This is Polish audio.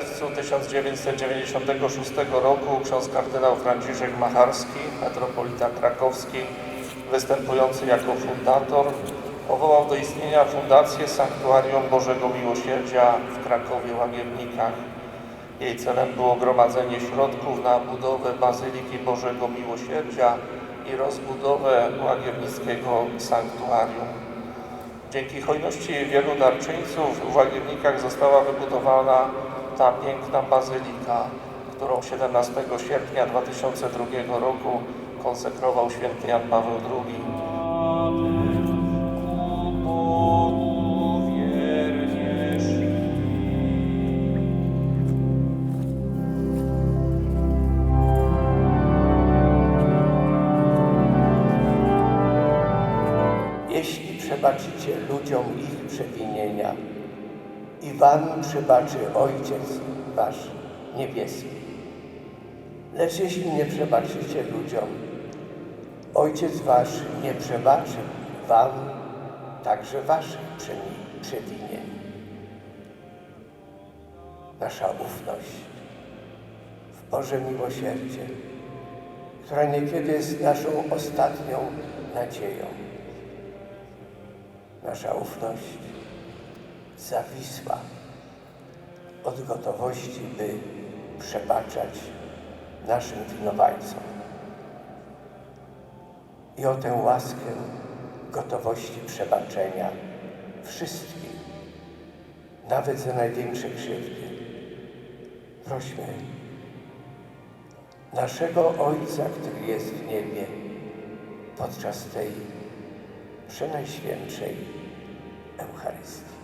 czerwcu 1996 roku ksiądz kardynał Franciszek Macharski, metropolita krakowski, występujący jako fundator, powołał do istnienia Fundację Sanktuarium Bożego Miłosierdzia w Krakowie Łagiewnikach. Jej celem było gromadzenie środków na budowę Bazyliki Bożego Miłosierdzia i rozbudowę Łagiewnickiego Sanktuarium. Dzięki hojności wielu darczyńców w Łagiewnikach została wybudowana ta piękna bazylika, którą 17 sierpnia 2002 roku konsekrował święty Jan Paweł II. Jeśli przebaczycie ludziom ich przewinienia, i wam przebaczy Ojciec wasz niebieski. Lecz jeśli nie przebaczycie ludziom, Ojciec wasz nie przebaczy wam także waszych przewinień. Nasza ufność w Boże miłosierdzie, która niekiedy jest naszą ostatnią nadzieją. Nasza ufność zawisła od gotowości, by przebaczać naszym winowajcom. I o tę łaskę gotowości przebaczenia wszystkim, nawet za największe krzywdy, prośmy naszego Ojca, który jest w niebie, podczas tej przenajświętszej Eucharystii.